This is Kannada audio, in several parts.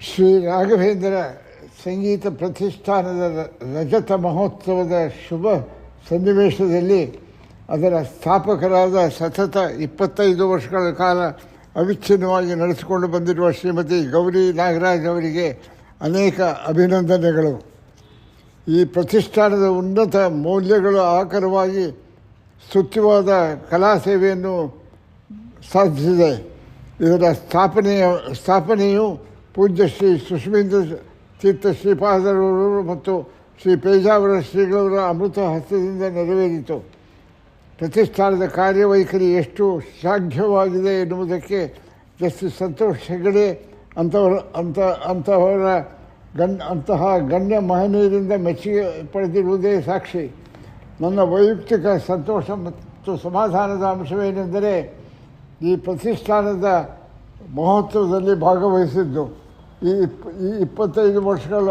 ಶ್ರೀ ರಾಘವೇಂದ್ರ ಸಂಗೀತ ಪ್ರತಿಷ್ಠಾನದ ರಜತ ಮಹೋತ್ಸವದ ಶುಭ ಸನ್ನಿವೇಶದಲ್ಲಿ ಅದರ ಸ್ಥಾಪಕರಾದ ಸತತ ಇಪ್ಪತ್ತೈದು ವರ್ಷಗಳ ಕಾಲ ಅವಿಚ್ಛಿನ್ನವಾಗಿ ನಡೆಸಿಕೊಂಡು ಬಂದಿರುವ ಶ್ರೀಮತಿ ಗೌರಿ ನಾಗರಾಜ್ ಅವರಿಗೆ ಅನೇಕ ಅಭಿನಂದನೆಗಳು. ಈ ಪ್ರತಿಷ್ಠಾನದ ಉನ್ನತ ಮೌಲ್ಯಗಳು ಆಕರವಾಗಿ ಸ್ತುತ್ಯವಾದ ಕಲಾ ಸೇವೆಯನ್ನು ಸಾಧಿಸಿದೆ. ಇದರ ಸ್ಥಾಪನೆಯ, ಸ್ಥಾಪನೆಯು ಪೂಜ್ಯ ಶ್ರೀ ಸುಶ್ಮೇಂದ್ರ ತೀರ್ಥ ಶ್ರೀಪಾದರವರು ಮತ್ತು ಶ್ರೀ ಪೇಜಾವರ ಶ್ರೀಗಳವರ ಅಮೃತ ಹಸ್ತದಿಂದ ನೆರವೇರಿತು. ಪ್ರತಿಷ್ಠಾನದ ಕಾರ್ಯವೈಖರಿ ಎಷ್ಟು ಸಾಧ್ಯವಾಗಿದೆ ಎನ್ನುವುದಕ್ಕೆ ಜಸ್ಟಿಸ್ ಸಂತೋಷ್ ಹೆಗಡೆ ಅಂಥವರ ಅಂಥ ಅಂತಹವರ ಗಣ್ ಅಂತಹ ಗಣ್ಯ ಮಹನೀಯರಿಂದ ಮೆಚ್ಚುಗೆ ಪಡೆದಿರುವುದೇ ಸಾಕ್ಷಿ. ನನ್ನ ವೈಯಕ್ತಿಕ ಸಂತೋಷ ಮತ್ತು ಸಮಾಧಾನದ ಅಂಶವೇನೆಂದರೆ ಈ ಪ್ರತಿಷ್ಠಾನದ ಮಹೋತ್ಸವದಲ್ಲಿ ಭಾಗವಹಿಸಿದ್ದು. ಈ ಈ ಇಪ್ಪತ್ತೈದು ವರ್ಷಗಳ,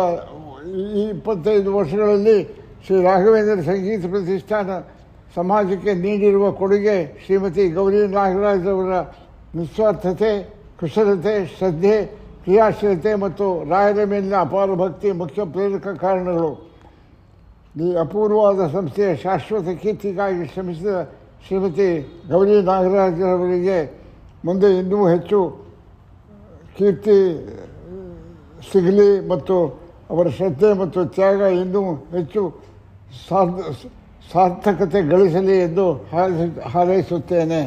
ಈ ಇಪ್ಪತ್ತೈದು ವರ್ಷಗಳಲ್ಲಿ ಶ್ರೀ ರಾಘವೇಂದ್ರ ಸಂಗೀತ ಪ್ರತಿಷ್ಠಾನ ಸಮಾಜಕ್ಕೆ ನೀಡಿರುವ ಕೊಡುಗೆ ಶ್ರೀಮತಿ ಗೌರಿ ನಾಗರಾಜ್ ಅವರ ನಿಸ್ವಾರ್ಥತೆ, ಕುಶಲತೆ, ಶ್ರದ್ಧೆ, ಕ್ರಿಯಾಶೀಲತೆ ಮತ್ತು ರಾಯರ ಮೇಲಿನ ಅಪಾರ ಭಕ್ತಿ ಮುಖ್ಯ ಪ್ರೇರಕ ಕಾರಣಗಳು. ಈ ಅಪೂರ್ವವಾದ ಸಂಸ್ಥೆಯ ಶಾಶ್ವತ ಕೀರ್ತಿಗಾಗಿ ಶ್ರಮಿಸಿದ ಶ್ರೀಮತಿ ಗೌರಿ ನಾಗರಾಜರವರಿಗೆ ಮುಂದೆ ಇನ್ನೂ ಹೆಚ್ಚು ಕೀರ್ತಿ ಸಿಗಲಿ ಮತ್ತು ಅವರ ಶ್ರದ್ಧೆ ಮತ್ತು ತ್ಯಾಗ ಇನ್ನೂ ಹೆಚ್ಚು ಸಾರ್ಥ ಸಾರ್ಥಕತೆ ಗಳಿಸಲಿ ಎಂದು ಹಾರೈಸು ಹಾರೈಸುತ್ತೇನೆ.